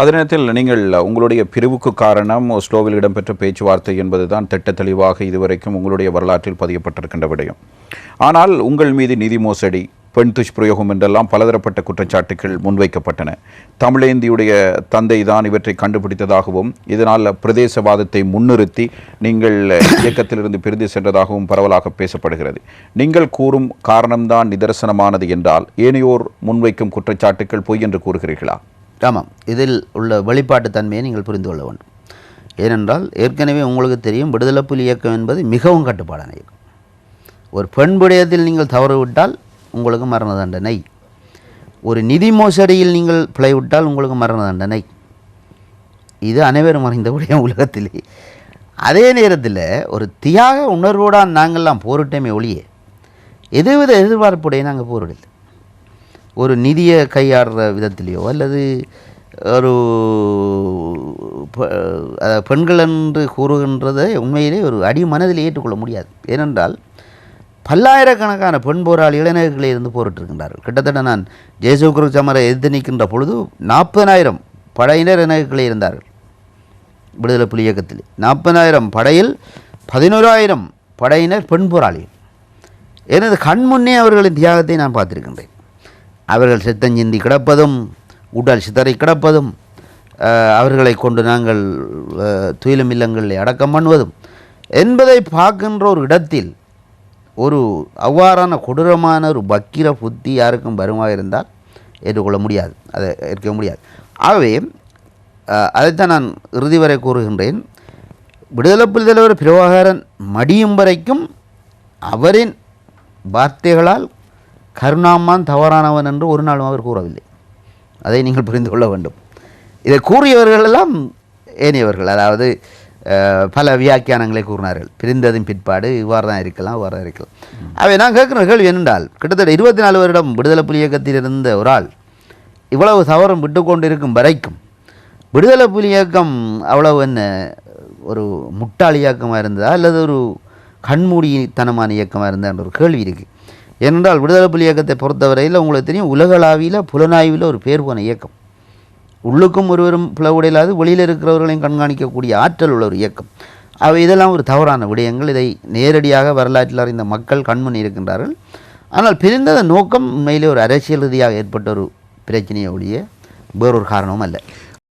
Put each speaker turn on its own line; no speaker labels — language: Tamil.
அதே நேரத்தில் நீங்கள் உங்களுடைய பிரிவுக்கு காரணம் ஸ்லோவில் இடம்பெற்ற பேச்சுவார்த்தை என்பதுதான் திட்ட தெளிவாக இதுவரைக்கும் உங்களுடைய வரலாற்றில் பதியப்பட்டிருக்கின்ற விடயம். ஆனால் உங்கள் மீது நிதி மோசடி பெண் துஷ்பிரயோகம் என்றெல்லாம் பலதரப்பட்ட குற்றச்சாட்டுகள் முன்வைக்கப்பட்டன. தமிழேந்தியுடைய தந்தை தான் இவற்றை கண்டுபிடித்ததாகவும் இதனால் பிரதேசவாதத்தை முன்னிறுத்தி நீங்கள் இயக்கத்திலிருந்து பிரிந்து சென்றதாகவும் பரவலாக பேசப்படுகிறது. நீங்கள் கூறும் காரணம்தான் நிதர்சனமானது என்றால் ஏனையோர் முன்வைக்கும் குற்றச்சாட்டுகள் பொய் என்று கூறுகிறீர்களா?
ஆமாம். இதில் உள்ள வெளிப்பாட்டுத் தன்மையை நீங்கள் புரிந்து கொள்ள வேண்டும். ஏனென்றால் ஏற்கனவே உங்களுக்கு தெரியும் விடுதலை புலி இயக்கம் என்பது மிகவும் கட்டுப்பாடான இயக்கம் ஒரு பெண் விடயத்தில் நீங்கள் தவறு விட்டால் உங்களுக்கு மரண தண்டனை. ஒரு நிதி மோசடியில் நீங்கள் பிழைவிட்டால் உங்களுக்கு மரண தண்டனை. இது அனைவரும் அறிந்த உலகத்திலே. அதே நேரத்தில் ஒரு தியாக உணர்வோடான் நாங்கள்லாம் போரிட்டமே ஒழிய எதுவித எதிர்பார்ப்புடைய நாங்கள் போரிடல. ஒரு நிதியை கையாடுற விதத்திலேயோ அல்லது ஒரு அதாவது பெண்கள் என்று கூறுகின்றதை உண்மையிலே ஒரு அடி மனதில் ஏற்றுக்கொள்ள முடியாது. ஏனென்றால் பல்லாயிரக்கணக்கான பெண் போராளி இளைஞர்களே இருந்து போரிட்டிருக்கின்றார்கள். கிட்டத்தட்ட நான் ஜெயசுக்ரு சமரை எதிர்த்து நிற்கின்ற பொழுது நாற்பதனாயிரம் படையினர் இளைஞர்களே இருந்தார்கள். விடுதலை புலி இயக்கத்தில். நாற்பதாயிரம் படையில் பதினோராயிரம் படையினர் பெண் போராளிகள். எனது கண் முன்னே அவர்களின் தியாகத்தை நான் பார்த்திருக்கின்றேன். அவர்கள் சித்தஞ்சிந்தி கிடப்பதும் உடல் சிதறி கிடப்பதும் அவர்களை கொண்டு நாங்கள் அஹ், துயிலும் அடக்கம் பண்ணுவதும். என்பதை பார்க்கின்ற ஒரு இடத்தில் ஒரு அவ்வாறான கொடூரமான ஒரு பக்கிர புத்தி யாருக்கும் வருமாக இருந்தால் ஏற்றுக்கொள்ள முடியாது. அதை ஏற்க முடியாது. ஆகவே அதைத்தான் நான் இறுதி வரை கூறுகின்றேன். விடுதலை புலி தலைவர் பிரபாகரன் மடியும் வரைக்கும் அவரின் வார்த்தைகளால் கருணாமான் தவறானவன் என்று ஒரு நாளும் அவர் கூறவில்லை. அதை நீங்கள் புரிந்து கொள்ள வேண்டும். இதை கூறியவர்கள் எல்லாம் ஏனையவர்கள். அதாவது பல வியாக்கியானங்களை கூறினார்கள். பிரிந்ததின் பிற்பாடு இவ்வாறு தான் இருக்கலாம் இவ்வாறு தான் இருக்கலாம். அவை நான் கேட்குற கேள்வி என்னென்றால் கிட்டத்தட்ட இருபத்தி நாலு வருடம் விடுதலை புலி இயக்கத்தில் இருந்த ஒரு ஆள் இவ்வளவு சவரம் விட்டு கொண்டிருக்கும் வரைக்கும் விடுதலை புலி இயக்கம் அவ்வளவு என்ன ஒரு முட்டாள் இயக்கமாக இருந்ததா? அல்லது ஒரு கண்மூடித்தனமான இயக்கமாக இருந்தான்ற ஒரு கேள்வி இருக்குது ஏனென்றால் விடுதலை புலி இயக்கத்தை பொறுத்தவரையில் உங்களுக்கு தெரியும் உலகளாவியில் புலனாய்வில் ஒரு பேர் போன இயக்கம். உள்ளுக்கும் ஒருவரும் பிளவுடையில்லாது வெளியில் இருக்கிறவர்களையும் கண்காணிக்கக்கூடிய ஆற்றல் உள்ள ஒரு இயக்கம். அவை இதெல்லாம் ஒரு தவறான விடயங்கள். இதை நேரடியாக வரலாற்றில் அறிந்த மக்கள் கண்முன் இருக்கின்றார்கள். ஆனால் பிரிந்ததன் நோக்கம் உண்மையிலே ஒரு அரசியல் ரீதியாக ஏற்பட்ட ஒரு பிரச்சனையை ஒழிய வேறொரு காரணமும் அல்ல.